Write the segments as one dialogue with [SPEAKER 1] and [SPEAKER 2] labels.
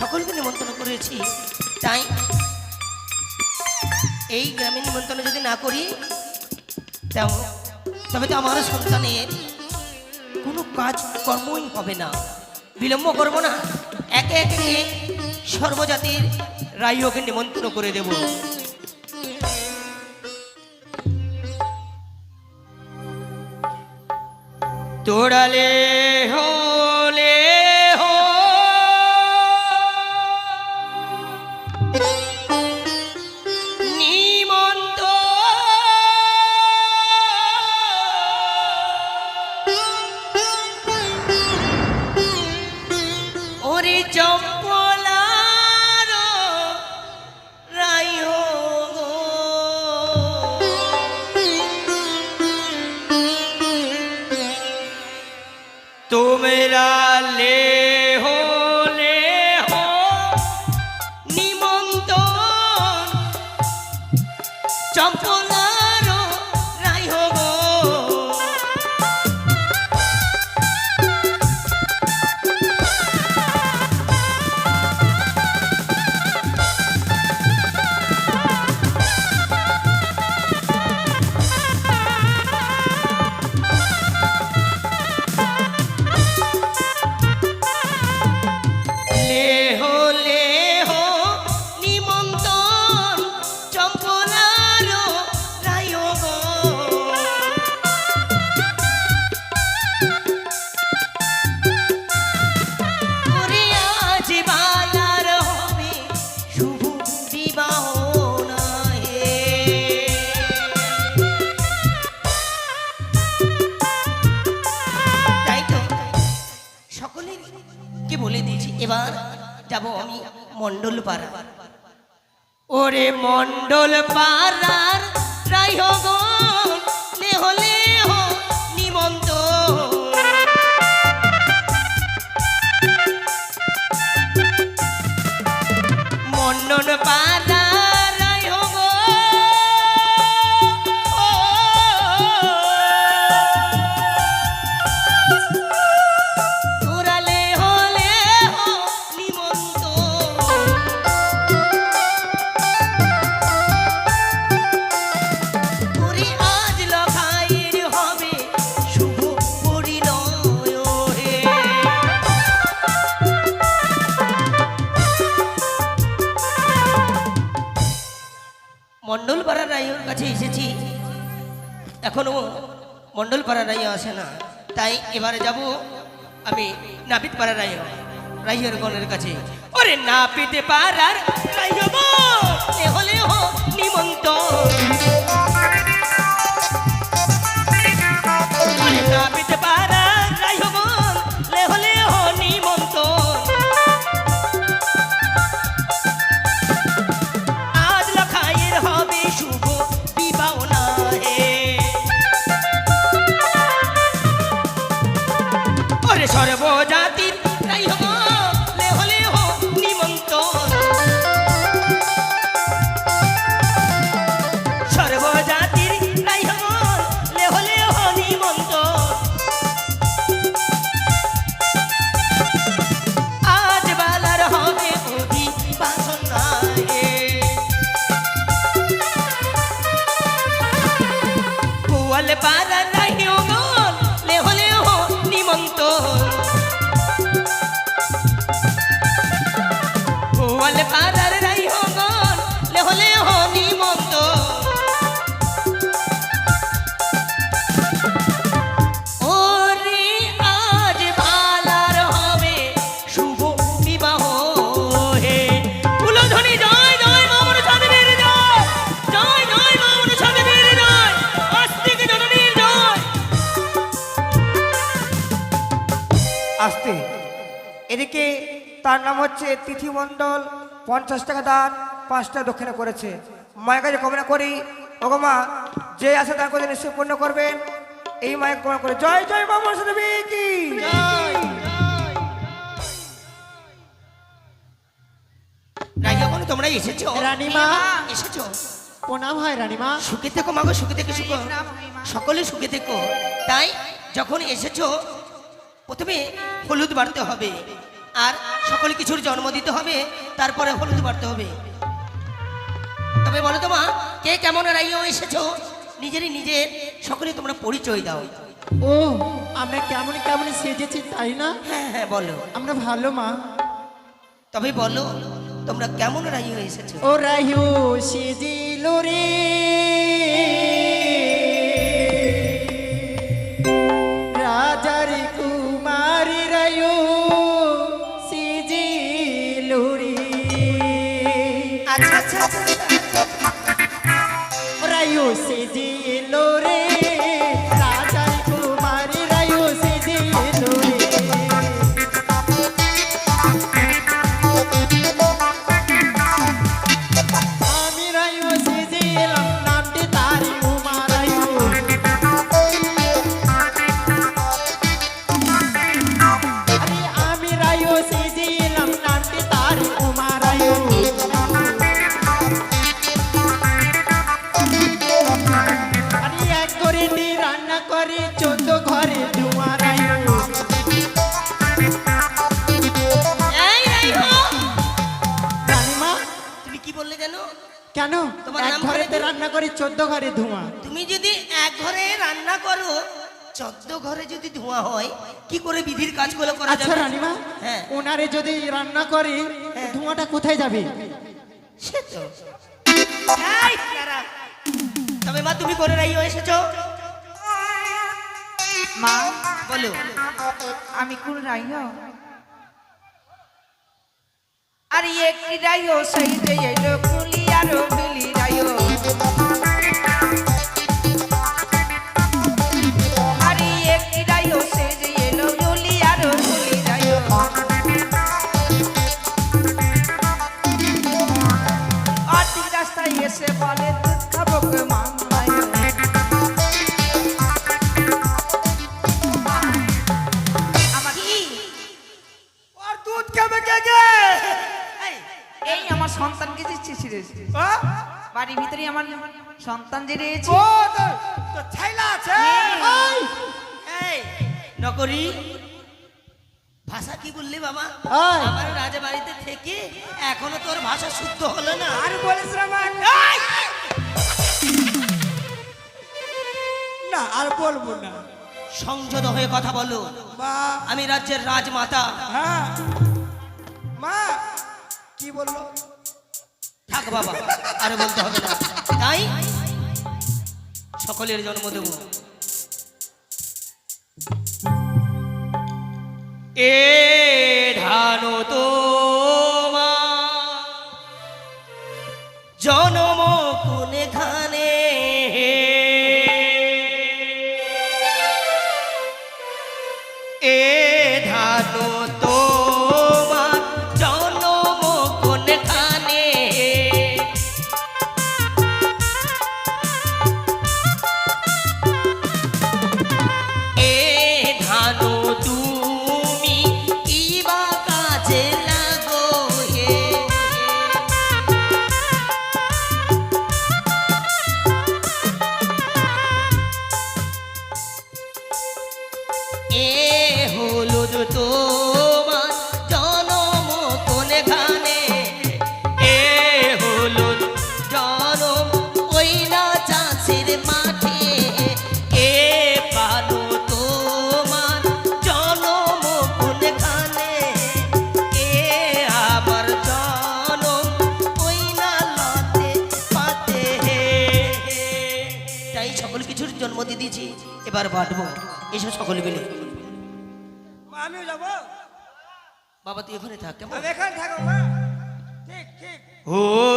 [SPEAKER 1] সকলকে নিমন্ত্রণ করেছি। তাই এই গ্রামে নিমন্ত্রণ যদি না করি তবে তো আমার সন্তানের কোনো কাজ কর্মই হবে না। বিলম্ব করব না। একে একে সর্বজাতির রাইওকে নিমন্ত্রণ করে দেব। তোড়ালে হলে তোমরা মন্ডল পাড়া ওরে মন্ডল পাড়ার রাই গো। এসেছি এখনও মন্ডল পাড়া রায় আসে না। তাই এবারে যাব আমি নাপিত পাড়া রাই রাইয়ের গণের কাছে। ওরে নাপিত পাড়ার রাইয় হলে হো নিমন্ত
[SPEAKER 2] আসতে। এদিকে তার নাম হচ্ছে তিথি মণ্ডল পঞ্চাশ টাকা দান পাঁচটা দক্ষিণা করেছে। মায়ের কাছে কামনা করি ওগো মা যে আশা দান করে নিশ্চয় পূর্ণ করবেন। এই মায়ের কামনা করে। জয় জয় মনসা দেবী কি?
[SPEAKER 1] তোমরা এসেছ?
[SPEAKER 3] রানীমা।
[SPEAKER 1] এসেছ?
[SPEAKER 3] প্রণাম হয় রানীমা।
[SPEAKER 1] সুখে থেকো মাগো সুখে থেকে সুখ সকলে সুখে থেকো। তাই যখন এসেছ প্রথমে হলুদ বাড়তে হবে। আর সকল কিছুর জন্ম দিতে হবে তারপরে হলুদ বাড়তে হবে। তবে বলো তো মা কে কেমন রাইও এসেছ? নিজেরই নিজের সকলে তোমরা পরিচয় দাও।
[SPEAKER 3] ও আমরা কেমন কেমন সেজেছি তাই না?
[SPEAKER 1] হ্যাঁ হ্যাঁ বলো।
[SPEAKER 3] আমরা ভালো মা।
[SPEAKER 1] তবে বলো তোমরা কেমন রাইও এসেছ?
[SPEAKER 3] ও রায়ু সেজিল রে। করে চোদ্দ ঘরে ধোঁয়া।
[SPEAKER 1] তুমি যদি এক ঘরে রান্না করো চোদ্দ ঘরে যদি ধোঁয়া হয় কি করে বিধির কাজগুলো করা
[SPEAKER 3] আচ্ছা
[SPEAKER 1] যাবে?
[SPEAKER 3] রানীমা
[SPEAKER 1] হ্যাঁ।
[SPEAKER 3] ওনারে যদি রান্না করে
[SPEAKER 1] হ্যাঁ।
[SPEAKER 3] ধোঁয়াটা কোথায় যাবে?
[SPEAKER 1] সে তো। এই। তবে মা তুমি করে রাইও এসেছ?
[SPEAKER 4] মা
[SPEAKER 1] বলো।
[SPEAKER 4] আমি কোন রাইও? আর একটি রাইও সেই যে এলো কুলি আর এসে বলে দুধ খাব কে মামায়ও আমার
[SPEAKER 1] কি?
[SPEAKER 2] আর দুধ খাবে কে কে?
[SPEAKER 1] এই,
[SPEAKER 4] আমার সন্তানকে রে বাড়ির ভিতরে আমার সন্তান যে রয়েছে।
[SPEAKER 2] ও তো ছাইলা আছে।
[SPEAKER 4] হ্যাঁ।
[SPEAKER 1] এই নকরি। ভাষা কি বললি বাবা। আমার রাজবাড়িতে থেকে এখনও তোর ভাষা শুদ্ধ হলো না?
[SPEAKER 2] আর বলিস রে মা। না আর বলব না।
[SPEAKER 1] সংযত হয়ে কথা বলো।
[SPEAKER 2] মা।
[SPEAKER 1] আমি রাজ্যের রাজমাতা।
[SPEAKER 2] হ্যাঁ। মা কি বলল?
[SPEAKER 1] থাক বাবা আর বলতে হবে না। তাই সকলের জন্ম দেব। এ এবার বাটবো এসব সকলে মিলে।
[SPEAKER 2] আমিও যাব।
[SPEAKER 1] বাবা তুই ওখানে থাক কেমন?
[SPEAKER 2] আমি এখানে থাকো মা। ঠিক ঠিক।
[SPEAKER 1] হলুদ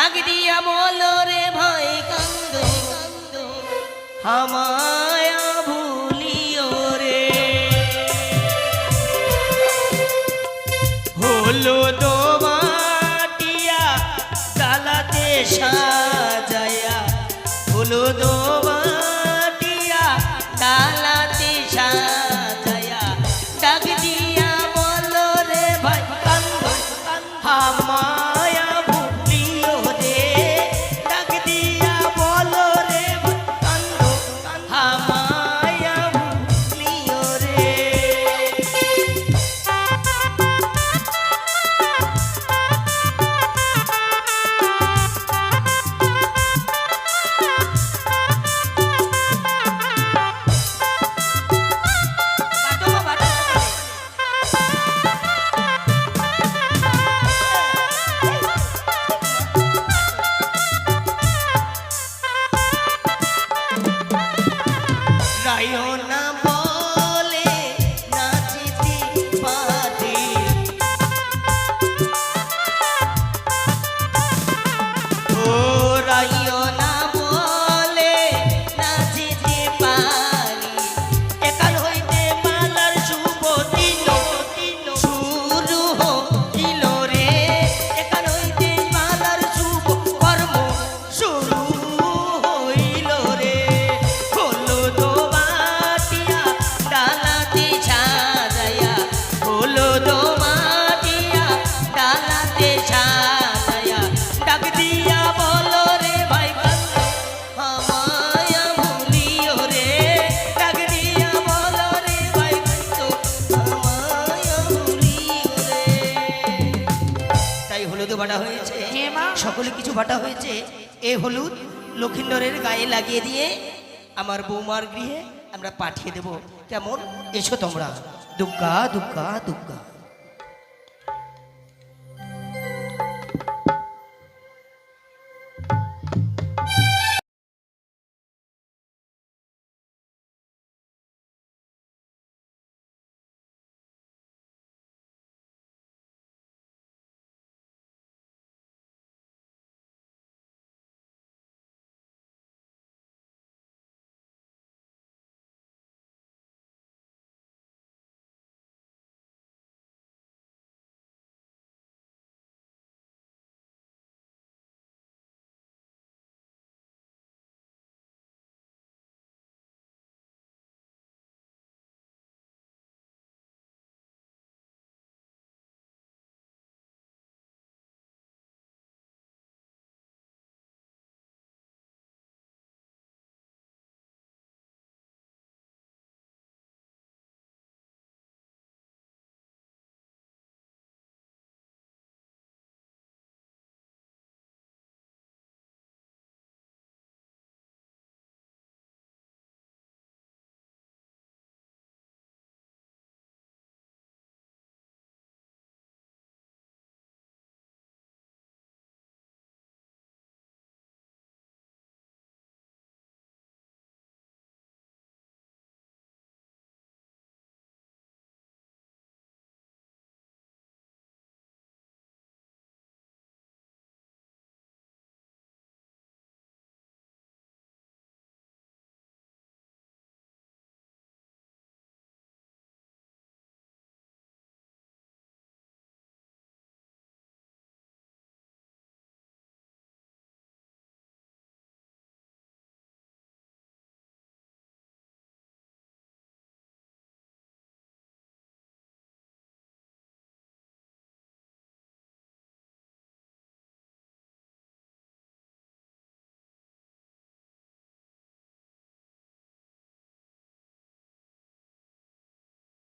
[SPEAKER 1] ডাক দিয়া বলো রে ভাই কান্দ কান্দ। হামায়া বাটা হয়েছে
[SPEAKER 4] হ্যাঁ
[SPEAKER 1] সকলে কিছু বাটা হয়েছে এ হলুদ লক্ষিন্দরের গায়ে লাগিয়ে দিয়ে আমার বৌমার গৃহে আমরা পাঠিয়ে দেব। কেমন? এসো তোমরা। দুগ্গা দুগ্গা দুগ্গা।